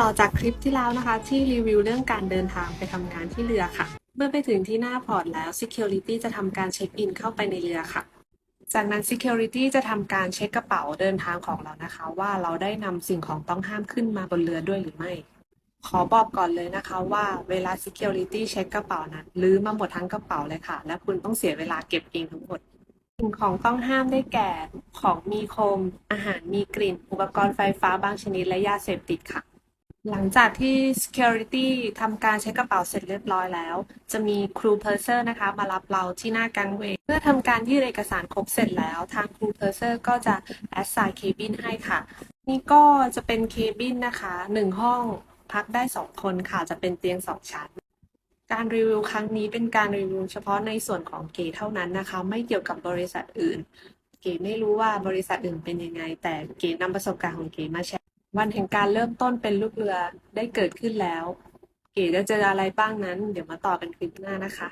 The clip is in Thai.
ต่อจากคลิปที่แล้วนะคะ ที่รีวิวเรื่องการเดินทางไปทำงานที่เรือค่ะ เมื่อไปถึงที่หน้าพอร์ตแล้ว Security จะทำการเช็คอินเข้าไปในเรือค่ะ จากนั้น Security จะทำการเช็คกระเป๋าเดินทางของเรานะคะ ว่าเราได้นำสิ่งของต้องห้ามขึ้นมาบนเรือด้วยหรือไม่ ขอบอกก่อนเลยนะคะว่าเวลา Security เช็คกระเป๋านั้นลื้อมาหมดทั้งกระเป๋าเลยค่ะ และคุณต้องเสียเวลาเก็บเองทั้งหมดสิ่งของต้องห้ามได้แก่ ของมีคม อาหารมีกลิ่น อุปกรณ์ไฟฟ้าบางชนิดและยาเสพติดค่ะ หลังจากที่ Security ทำการเช็คกระเป๋าเสร็จเรียบร้อยแล้ว จะมีครูเพอร์เซอร์นะคะ มารับเราที่หน้ากังเวเมื่อทำการยื่นเอกสารครบเสร็จแล้ว ทางครูเพอร์เซอร์ก็จะ assign cabin ให้ค่ะ นี่ก็จะเป็นเคบินนะคะหนึ่งห้องพักได้สองคนค่ะ จะเป็นเตียงสองชั้น การรีวิวครั้งนี้เป็นการรีวิวเฉพาะในส่วนของเก๋เท่านั้นนะคะ ไม่เกี่ยวกับบริษัทอื่น เก๋ไม่รู้ว่าบริษัทอื่นเป็นยังไง แต่เก๋นำประสบการณ์ของเก๋มาแชร์ วันแห่งการเริ่มต้นเป็นลูกเรือได้เกิดขึ้นแล้ว เก๋จะเจออะไรบ้างนั้น เดี๋ยวมาต่อกันคลิปหน้านะคะ